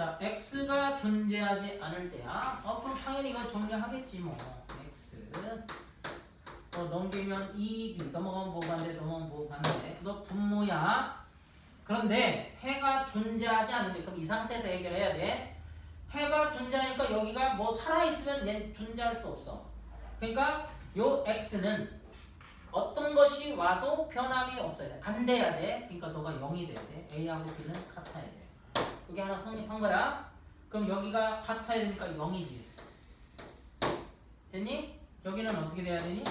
자, x가 존재하지 않을 때야. 어, 그럼 당연히 이거 정리하겠지 뭐. x. 어, 넘기면 2b 넘어가면 뭐 반대 넘어가면 뭐 반대. 그거 분모야. 그런데 해가 존재하지 않는데 그럼 이 상태에서 해결해야 돼. 해가 존재하니까 여기가 뭐 살아있으면 얘 존재할 수 없어. 그러니까 요 x는 어떤 것이 와도 변함이 없어야 돼. 안 돼야 돼. 그러니까 너가 0이 돼야 돼. a하고 b는 같아야 돼. 이게 하나 성립한 거야. 그럼 여기가 같아야 되니까 0이지. 됐니? 여기는 어떻게 돼야 되니?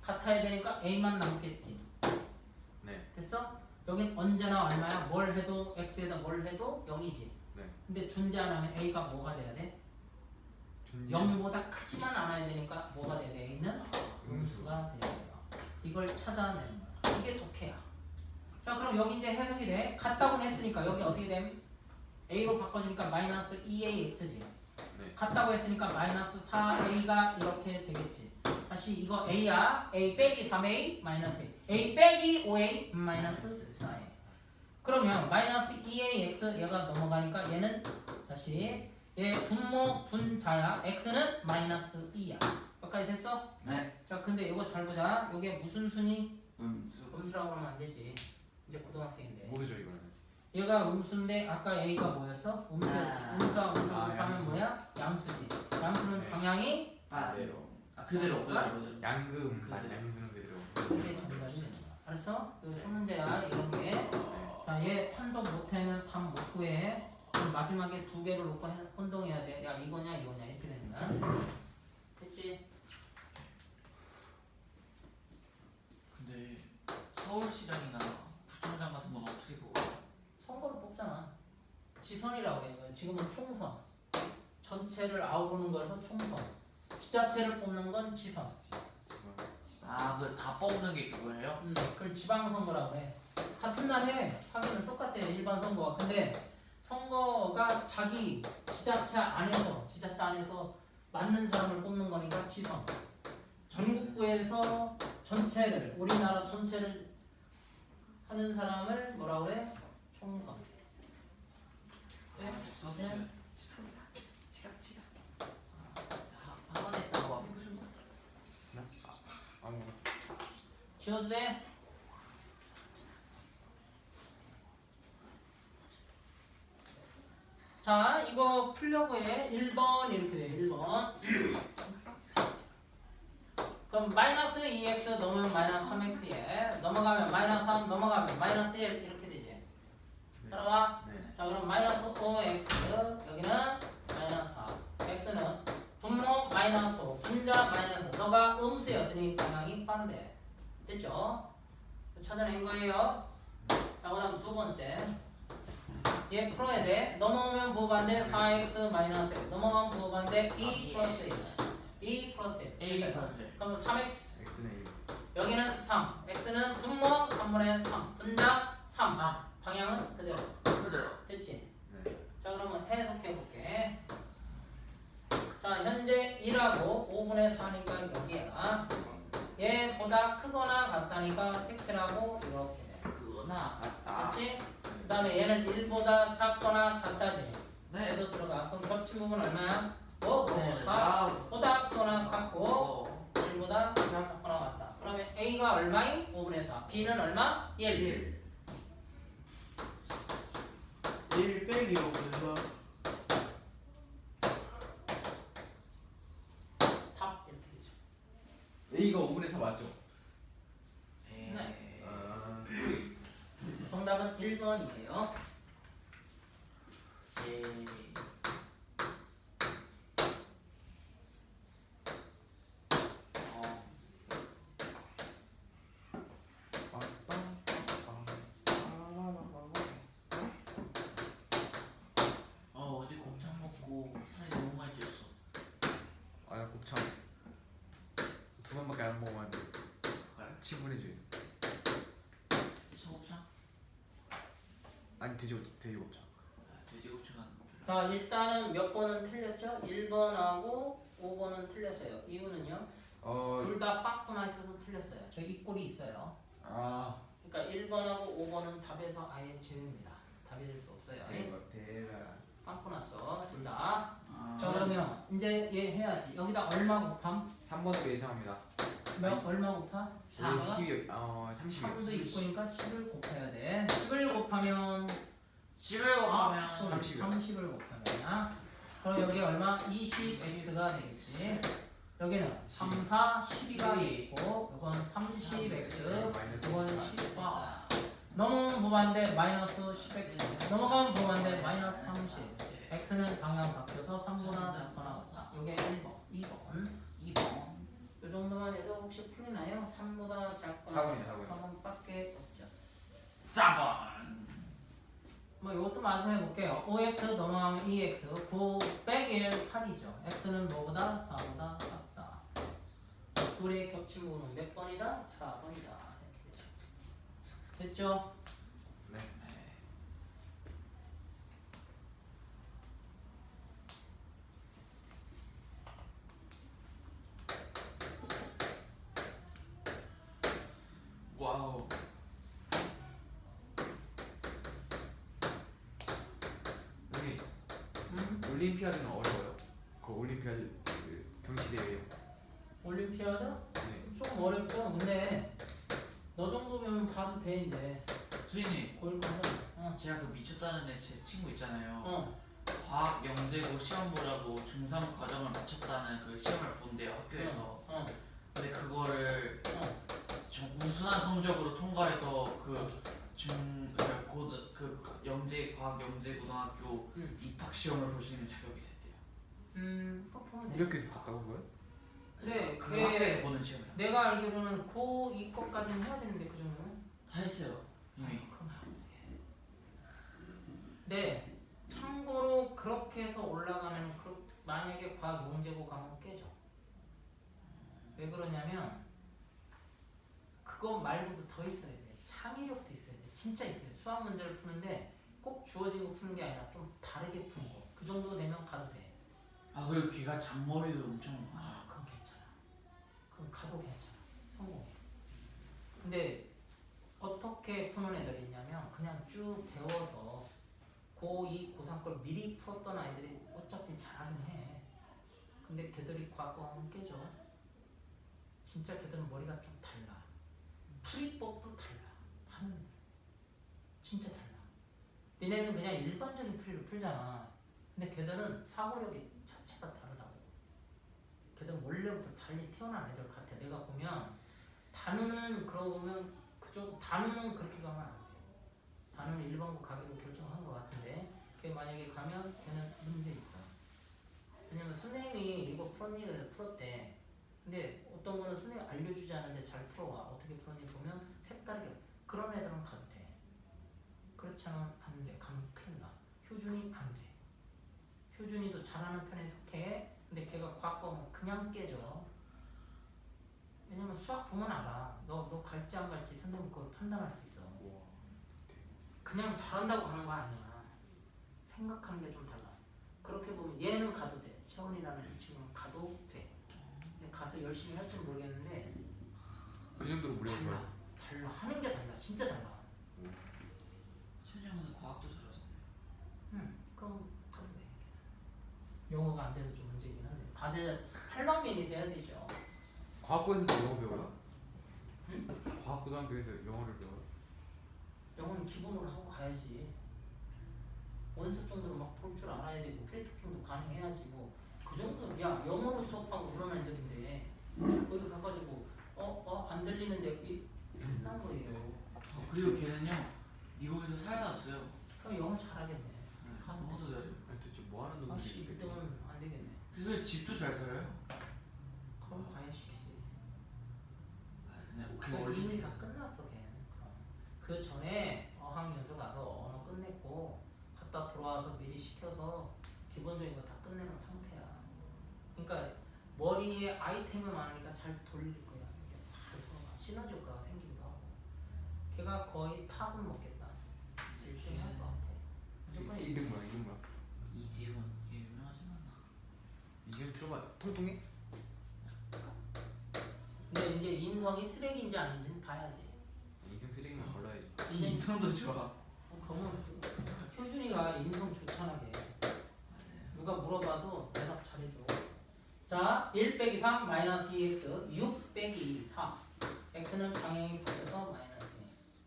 같아야 되니까 a만 남겠지. 네. 됐어? 여긴 언제나 얼마야? 뭘 해도 x에다 뭘 해도 0이지. 네. 근데 존재 안 하면 a가 뭐가 돼야 돼? 존재. 0보다 크지만 않아야 되니까 뭐가 돼야 돼? a는 음수가 돼야 돼요. 이걸 찾아내는 거야. 이게 독해야. 자 그럼 여기 이제 해석이 돼. 같다고 했으니까 여기 어떻게 됨? a로 바꿔주니까 마이너스 2ax지. 네. 같다고 했으니까 마이너스 4a가 이렇게 되겠지. 다시 이거 a야. a 빼기 3a 마이너스 a. a 빼기 5a 마이너스 4a. 그러면 마이너스 2ax 얘가 넘어가니까 얘는 다시 얘 분모 분자야. x는 마이너스 2야. 여기까지 됐어? 네. 자 근데 이거 잘 보자. 이게 무슨 순위? 음수. 음수라고 하면 안 되지. 이제 고등학생인데. 모르죠 이거는. 얘가 음수인데 아까 A가 뭐였어? 음수였지. 아. 음수와 음수 아, 곱하면 양수. 뭐야? 양수지. 양수는 네. 방향이 반대로. 아 그대로 그대로 그대로. 양금. 아, 양수는 그대로. 그게 정답이 되는 거야. 알았어? 이거 첫 문제야. 이런 게. 자, 얘 판독 못하면 답못 구해. 그럼 마지막에 두 개를 놓고 해- 혼동해야 돼. 야, 이거냐, 이거냐 이렇게 되는 거야. 됐지? 근데 서울시장이나 구청장 같은 건 어떻게 보고? 선거를 뽑잖아. 지선이라고 그래. 이거 지금은 총선. 전체를 아우르는 거라서 총선. 지자체를 뽑는 건 지선. 아, 그 다 뽑는 게 그거예요? 음, 그걸 지방선거라고 해. 같은 날 해. 하기는 똑같아. 일반 선거가. 근데 선거가 자기 지자체 안에서, 지자체 안에서 맞는 사람을 뽑는 거니까 지선. 전국구에서 전체를, 우리나라 전체를 하는 사람을 뭐라 그래? 총선. 지갑 지갑. 자, 이거 풀려고 해. 1번 이렇게 돼. 1번. 그럼 마이너스 2x 넘으면 마이너스 3x에 넘어가면 마이너스 3 넘어가면 마이너스 1 이렇게 되지. 따라와. 네. 자, 그럼 마이너스 5x 여기는 마이너스 4. x는 분모 마이너스 5, 분자 마이너스 너가 음수였으니 방향이 반대. 됐죠? 찾아낸 거예요. 자, 그 다음 두 번째. 얘 풀어야 돼. 넘어오면 부호반대 4x 마이너스 1. 넘어가면 부호반대 2 플러스 1. 2 플러스 1. A 됐어요. 반대. 그럼 3x. X는 여기는 3. x는 분모 3분의 3. 분자 3. 아, 방향은 그대로. 그대로. 됐지? 네. 자, 그러면 해석해 볼게. 자, 현재 1하고 5분의 4니까 여기야. 얘보다 크거나 같다니까 색칠하고 이렇게 돼. 그거나 같다. 그렇지? 그 다음에 얘는 1보다 작거나 같다지. 네. 얘도 들어가. 그럼 겹친 부분 얼마야? 5분의 네, 4. 사. 보다 크거나 같고 어. 1보다 작거나 같다. 그러면 A가 얼마인? 5분의 4. B는 얼마? 1. 1. 1 빼기 5분에서 답 이렇게 되죠. A가 5분의 4 맞죠? 네. 아. 정답은 1번이에요. 아니 돼지고기 돼지곱창. 아, 돼지곱창은 별로 자, 일단은 몇 번은 틀렸죠? 1번하고 5번은 틀렸어요. 이유는요? 어, 둘 다 빠꾸나 있어서 틀렸어요. 저 이 꼴이 있어요. 아, 그러니까 1번하고 5번은 답에서 아예 제외입니다. 답이 될 수 없어요. 대박, 대박. 빵꾸났어, 둘 다. 아... 그러면 이제 얘 해야지. 여기다 얼마 곱함? 3번으로 예상합니다. 몇 얼마? 여기 4가? 12, 어 30. 3도 있고니까 10을 곱해야 돼. 10을 곱하면 10을 곱하면 30. 30을 곱하면 그럼 여기 얼마? 20x가 되겠지. 여기는 3, 4, 12가 되겠고 이건 30x 이건 14 넘어가면 보반대 마이너스 10x 넘어가면 보반대 마이너스 30 x는 방향 바뀌어서 3보다 작거나 같다. 이게 1번, 2번, 2번 이 정도만 해도 혹시 풀리나요? 3보다 작거나 4번이요, 4번. 4번밖에 없죠. 4번 뭐 이것도 마저 해볼게요. 5x 넘어가면 2x 9 빼기 1 8이죠. x는 뭐보다 4보다 작다. 둘의 겹친 부분은 몇 번이다? 4번이다. 됐죠? 네. 와우 여기 음? 올림피아드는 어려워요. 그 올림피아드 그 경시대회요. 올림피아드? 네. 좀 어렵죠? 근데 너 정도면 봐도 돼 이제. 선생님 고일 거서. 어. 제가 그 미쳤다는 애 제 친구 있잖아요 어. 과학 영재고 시험 보라고 중3 과정을 마쳤다는 그 시험을 본대요 학교에서 어. 근데 그거를 어. 좀 우수한 성적으로 통과해서 그 중 고등 그 영재 과학 영재 고등학교 음. 입학 시험을 볼 수 있는 자격이 됐대요. 음. 또 돼. 학교에서 봤다고 그걸? 네, 그 학교에서 보는 시험이야. 내가 알기로는 고2 거까지는 해야 되는데 그 정도는? 다 했어요. 이미. 그럼 하면 돼. 네. 참고로 그렇게 해서 올라가는 그 만약에 과학 용제고 가면 깨져. 왜 그러냐면 그거 말고도 더 있어야 돼. 창의력도 있어야 돼. 진짜 있어요. 수학 문제를 푸는데 꼭 주어진 거 푸는 게 아니라 좀 다르게 푸는 거. 그 정도 되면 가도 돼. 아 그리고 걔가 잔머리도 엄청. 아, 그럼 괜찮아. 그럼 가도 괜찮아. 성공해. 근데 어떻게 푸는 애들이 있냐면 그냥 쭉 배워서 고2, 고3 걸 미리 풀었던 아이들이 어차피 잘하긴 해. 근데 걔들이 과거하면 깨져. 진짜 걔들은 머리가 좀 달라. 풀이법도 달라. 하는 애들. 진짜 달라. 니네는 그냥 일반적인 풀이를 풀잖아. 근데 걔들은 사고력이 자체가 다르다고. 걔들은 원래부터 달리 태어난 애들 같아. 내가 보면 단우는 그러고 보면 그쪽 단우는 그렇게 가면 안 돼. 단우는 일반고 가기로 결정한 것 같은데 걔 만약에 가면 걔는 문제 있어. 왜냐면 선생님이 이거 풀었니? 그래서 풀었대. 근데 어떤 거는 선생님이 알려주지 않는데 잘 풀어와. 어떻게 풀었니 보면 색다르게 그런 애들은 가도 돼. 그렇지 않으면 안 돼. 가면 큰일 나. 효준이 안 돼. 효준이도 잘하는 편에 속해. 근데 걔가 과학 보면 그냥 깨져. 왜냐면 수학 보면 알아. 너, 너 갈지 안 갈지 선생님 그걸 판단할 수 있어. 그냥 잘한다고 하는 거 아니야. 생각하는 게 좀 달라. 그렇게 보면 얘는 가도 돼. 채원이라는 이 친구는 가도 돼. 근데 가서 열심히 할지 모르겠는데 그 정도로 몰라요. 달라. 달라. 하는 게 달라. 진짜 달라. 과학도 잘하잖아요. 응. 그럼 가도 돼. 영어가 안 돼서 좀 문제이긴 한데 다들 팔방면이 돼야 되죠. 과학고에서도 영어 배워요? 과학고등학교에서 영어를 배워요? 영어는 기본으로 하고 가야지. 원서 정도로 막 볼 줄 알아야 되고 프리토킹도 가능해야지 뭐. 그 정도 야 영어로 수업하고 그런 애들인데 거기 가가지고 어 어 안 들리는데 이 끝난 거예요. 어, 그리고 걔는요 미국에서 살다 왔어요. 그럼 영어 잘하겠네. 영어도 잘해요. 아니 도대체 뭐 하는 아 씨 놈들이 1등은 안 되겠네. 그게 집도 잘 살아요. 그럼 과외시키지. 아, 그냥 그 그럼 이미 원리 다 끝났어 걔는. 그럼 그 전에 어학연수 가서 언어 끝냈고 갔다 돌아와서 미리 시켜서 기본적인 거 다 끝내는 상태야. 그러니까 머리에 아이템이 많으니까 잘 돌릴 거야. 이게 잘 돌아가. 시너지 효과가 생기기도 하고. 걔가 거의 탑은 먹겠다. 1등 할것 같아. 무조건 이- 이름 뭐야? 이름 뭐야? 이지훈 유명하진 않나. 이름 들어봐. 통통해? 근데 이제 인성이 쓰레기인지 아닌지는 봐야지. 인생 쓰레기만 몰라야지. 인성도 좋아. 어, 그러면 효준이가 인성 좋잖아 걔. 누가 물어봐도 대답 잘해줘. 자, 1 빼기 3 마이너스 2x 6 빼기 4 x는 방향이 바뀌어서 마이너스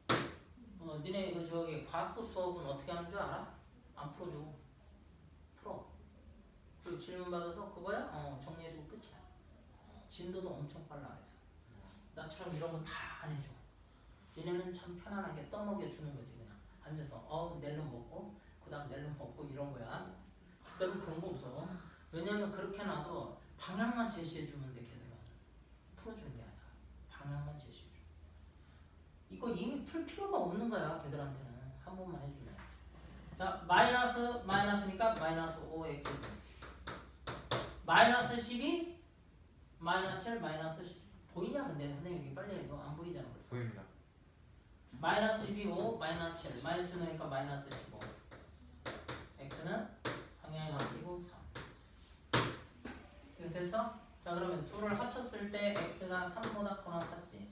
2 어, 니네 그 저기 과학부 수업은 어떻게 하는 줄 알아? 안 풀어줘. 풀어. 그리고 질문 받아서 그거야? 어 정리해주고 끝이야. 진도도 엄청 빨라 그래서. 나처럼 이런 거다안 해줘. 얘네는 참 편안하게 떠먹여 주는 거지 그냥. 앉아서 어 낼름 먹고 그 다음 낼름 먹고 이런 거야. 너는 그런 거 없어. 왜냐면 그렇게 놔도 방향만 제시해 주면 돼 걔들은. 풀어주는 게 아니야 방향만 제시해 줘. 이거 이미 풀 필요가 없는 거야 걔들한테는. 한 번만 해주면 자 마이너스 마이너스니까 마이너스 5x지 마이너스 12 마이너스 7 마이너스 10 보이냐 근데? 선생님 이게 빨리 해도 안 보이잖아 벌써. 보입니다. 마이너스 12, 5, 마이너스 7 마이너스 7 넣으니까 마이너스 15 x는 방향이 바뀌고 3 이거 됐어? 자 그러면 둘을 합쳤을 때 x가 3보다 커나 같지?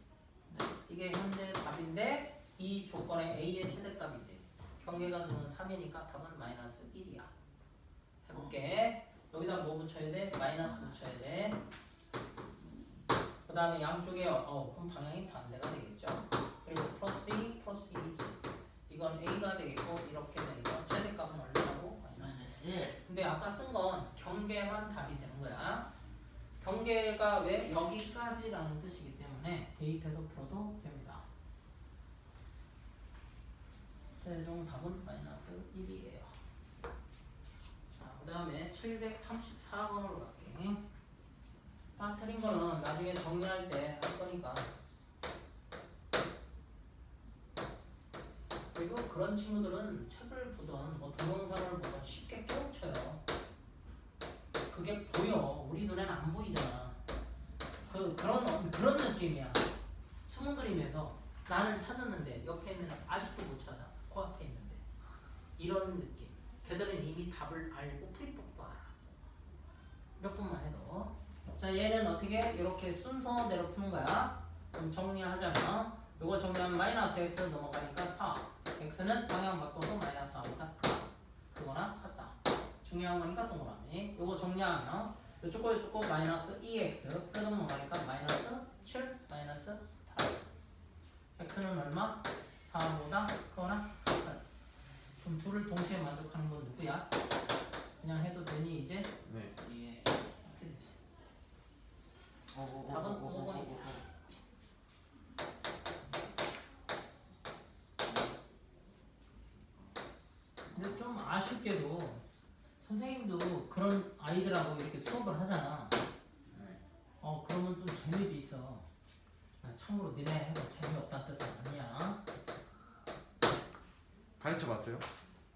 이게 현재 답인데 이 조건의 a의 최대값이지 경계가 너는 3이니까 답은 마이너스 1이야 해볼게 여기다 뭐 붙여야 돼? 마이너스 붙여야 돼 그 다음에 양쪽에 어 그럼 방향이 반대가 되겠죠 그리고 플러스 2 플러스 2지 이건 a가 되겠고 이렇게 되니까 최대값은 얼마고? 마이너스 근데 아까 쓴 건 경계만 답이 되는 거야. 경계가 왜 여기까지라는 뜻이기 때문에 대입해서 풀어도 됩니다. 최종 답은 마이너스 1이에요. 자, 그 다음에 734번으로 갈게. 빠뜨린 거는 나중에 정리할 때 할 거니까. 그리고 그런 친구들은 책을 보던 뭐 동영상을 보던 쉽게 깨우쳐요. 그게 보여. 우리 눈에는 안 보이잖아. 그 그런 그런 느낌이야. 숨은 그림에서 나는 찾았는데 옆에 있는 아직도 못 찾아. 코앞에 있는데 이런 느낌. 걔들은 이미 답을 알고 프리법도 알아. 몇 번만 해도. 자 얘는 어떻게 이렇게 순서대로 푸는 거야. 그럼 정리하자면 요거 정리하면 마이너스 x 넘어가니까 4 x는 방향 바꿔서 마이너스 4보다 크다 그거나 같다 중요한 거니까 동그라미 요거 정리하면 요쪽 거 요쪽 거 마이너스 2x 플러스 넘어가니까 마이너스 7 마이너스 8 x는 얼마? 4보다 크거나 같다 그럼 둘을 동시에 만족하는 건 누구야? 그냥 해도 되니 이제? 네. 예 어떻게 되지? 답은 오번이고. 근데 좀 아쉽게도 선생님도 그런 아이들하고 이렇게 수업을 하잖아. 어 그러면 좀 재미도 있어. 아, 참고로 니네 해서 재미없다는 뜻은 아니야. 가르쳐 봤어요?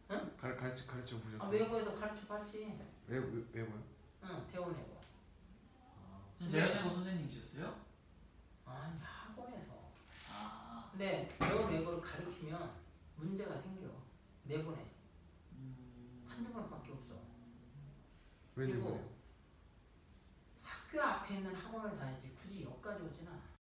응? 가르 가르쳐 가르쳐 아, 보셨어요? 외국에도 가르쳐 봤지. 왜 왜- 외워요? 응, 태원외고. 재현이고 선생님이셨어요? 아니 학원에서. 아 근데 태원외고를 가르치면 문제가 생겨. 내보내. 음... 한두 번밖에 없어. 왜 그리고? 학교 앞에 있는 학원을 다니지